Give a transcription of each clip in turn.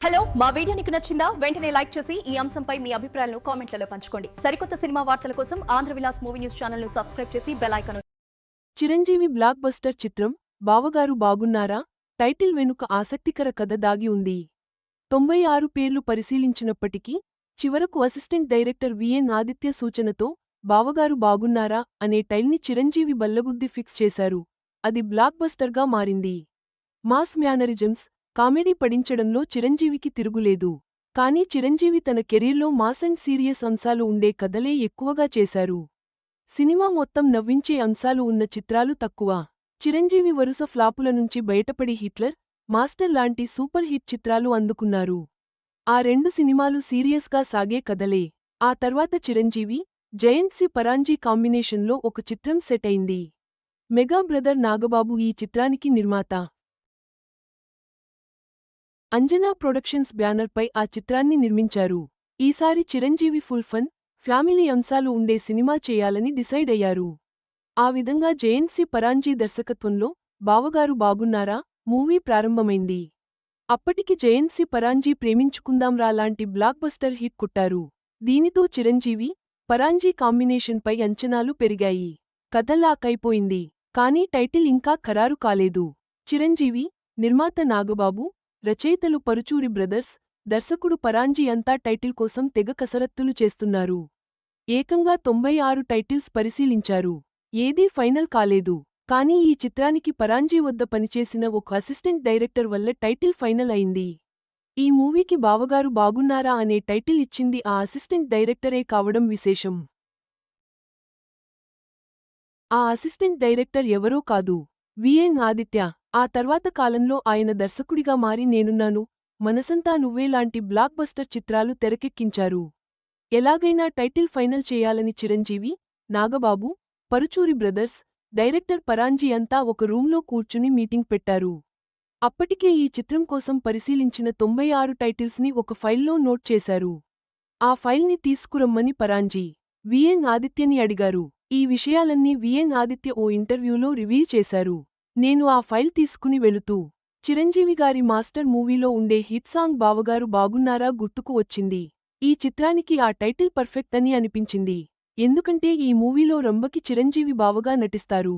Hello మా video నీకు నచ్చిందా? వెంటనే లైక్ చేసి ఈ అంశంపై మీ అభిప్రాయాలను కామెంట్లలో పంచుకోండి. సరికొత్త సినిమా వార్తల కోసం ఆంధ్ర విలాస్ మూవీ న్యూస్ ఛానల్ను సబ్స్క్రైబ్ చేసి బెల్ చిరంజీవి బ్లాక్ బస్టర్ చిత్రం బావగారు బాగున్నారా? టైటిల్ వెనుక ఆసక్తికర కథ దాగి ఉంది. తొంభై ఆరు పేర్లు పరిశీలించినప్పటికీ చివరకు assistant director V N Aditya సూచనతో బావగారు బాగున్నారా అనే టైల్ని చిరంజీవి బల్లగుద్ది ఫిక్స్ చేశారు. అది బ్లాక్ బస్టర్గా మారింది. మాస్ మ్యానరిజమ్స్ కామెడీ పడించడంలో చిరంజీవికి తిరుగులేదు. కానీ చిరంజీవి తన కెరీర్లో మాస్ అండ్ సీరియస్ అంశాలు ఉండే కథలే ఎక్కువగా చేశారు. సినిమా మొత్తం నవ్వించే అంశాలు ఉన్న చిత్రాలు తక్కువ. చిరంజీవి వరుస ఫ్లాపుల నుంచి బయటపడి హిట్లర్ మాస్టర్ లాంటి సూపర్ హిట్ చిత్రాలు అందుకున్నారు. ఆ రెండు సినిమాలు సీరియస్గా సాగే కథలే. ఆ తర్వాత చిరంజీవి జయంత్ సి పరాంజీ కాంబినేషన్లో ఒక చిత్రం సెట్ అయింది. మెగా బ్రదర్ నాగబాబు ఈ చిత్రానికి నిర్మాత. అంజనా ప్రొడక్షన్స్ బ్యానర్పై ఆ చిత్రాన్ని నిర్మించారు. ఈసారి చిరంజీవి ఫుల్ ఫన్ ఫ్యామిలీ అంశాలు ఉండే సినిమా చేయాలని డిసైడ్ అయ్యారు. ఆ విధంగా జయంత్సి పరాంజీ దర్శకత్వంలో బావగారు బాగున్నారా? మూవీ ప్రారంభమైంది. అప్పటికి జయంత్సి పరాంజీ ప్రేమించుకుందాంరా లాంటి బ్లాక్ బస్టర్ హిట్ కొట్టారు. దీనితో చిరంజీవి పరాంజీ కాంబినేషన్పై అంచనాలు పెరిగాయి. కథ లాకైపోయింది కానీ టైటిల్ ఇంకా ఖరారు కాలేదు. చిరంజీవి నిర్మాత నాగబాబు రచయితలు పరుచూరి బ్రదర్స్ దర్శకుడు పరాంజీ అంతా టైటిల్ కోసం తెగ కసరత్తులు చేస్తున్నారు. ఏకంగా తొంభై ఆరు టైటిల్స్ పరిశీలించారు. ఏదీ ఫైనల్ కాలేదు. కానీ ఈ చిత్రానికి పరాంజీ వద్ద పనిచేసిన ఒక అసిస్టెంట్ డైరెక్టర్ వల్ల టైటిల్ ఫైనల్ అయింది. ఈ మూవీకి బావగారు బాగున్నారా అనే టైటిల్ ఇచ్చింది ఆ అసిస్టెంట్ డైరెక్టరే కావడం విశేషం. ఆ అసిస్టెంట్ డైరెక్టర్ ఎవరో కాదు. విఎన్ ఆదిత్య. ఆ తర్వాత కాలంలో ఆయన దర్శకుడిగా మారి నేనున్నాను మనసంతా నువ్వేలాంటి బ్లాక్ బస్టర్ చిత్రాలు తెరకెక్కించారు. ఎలాగైనా టైటిల్ ఫైనల్ చేయాలని చిరంజీవి నాగబాబు పరుచూరి బ్రదర్స్ డైరెక్టర్ పరాంజీ అంతా ఒక రూంలో కూర్చుని మీటింగ్ పెట్టారు. అప్పటికే ఈ చిత్రం కోసం పరిశీలించిన తొంభై ఆరు టైటిల్స్ని ఒక ఫైల్లో నోట్ చేశారు. ఆ ఫైల్ని తీసుకురమ్మని పరాంజీ విఎన్ ఆదిత్యని అడిగారు. ఈ విషయాలన్నీ విఎన్ ఆదిత్య ఓ ఇంటర్వ్యూలో రివీల్ చేశారు. నేను ఆ ఫైల్ తీసుకుని వెళుతూ చిరంజీవి గారి మాస్టర్ మూవీలో ఉండే హిట్ సాంగ్ బావగారు బాగున్నారా గుర్తుకు వచ్చింది. ఈ చిత్రానికి ఆ టైటిల్ పర్ఫెక్ట్ అని అనిపించింది. ఎందుకంటే ఈ మూవీలో రంబకి చిరంజీవి బావగా నటిస్తారు.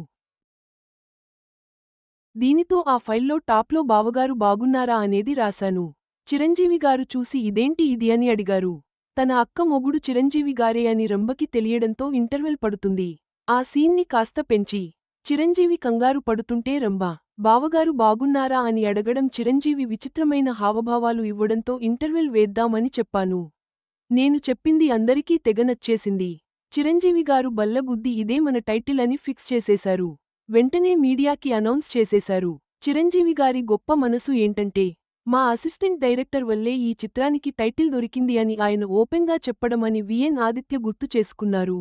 దీనితో ఆ ఫైల్లో టాప్లో బావగారు బాగున్నారా అనేది రాశాను. చిరంజీవి గారు చూసి ఇదేంటి ఇది అని అడిగారు. తన అక్క మొగుడు చిరంజీవి గారే అని రంభకి తెలియడంతో ఇంటర్వెల్ పడుతుంది. ఆ సీన్ని కాస్త పెంచి చిరంజీవి కంగారు పడుతుంటే రంభా బావగారు బాగున్నారా? అని అడగడం చిరంజీవి విచిత్రమైన హావభావాలు ఇవ్వడంతో ఇంటర్వెల్ వేద్దామని చెప్పాను. నేను చెప్పింది అందరికీ తెగ నచ్చేసింది. చిరంజీవి గారు బల్లగుద్ది ఇదే మన టైటిల్ అని ఫిక్స్ చేసేశారు. వెంటనే మీడియాకి అనౌన్స్ చేసేశారు. చిరంజీవిగారి గొప్ప మనసు ఏంటంటే మా అసిస్టెంట్ డైరెక్టర్ వల్లే ఈ చిత్రానికి టైటిల్ దొరికింది అని ఆయన ఓపెన్గా చెప్పడమని విఎన్ ఆదిత్య గుర్తు చేసుకున్నారు.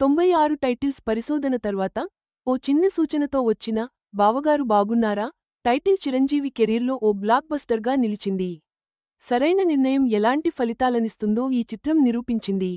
తొంభై ఆరు టైటిల్స్ పరిశోధన తర్వాత ఓ చిన్న సూచనతో వచ్చిన బావగారు బాగున్నారా? టైటిల్ చిరంజీవి కెరీర్లో ఓ బ్లాక్ బస్టర్గా నిలిచింది. సరైన నిర్ణయం ఎలాంటి ఫలితాలనిస్తుందో ఈ చిత్రం నిరూపించింది.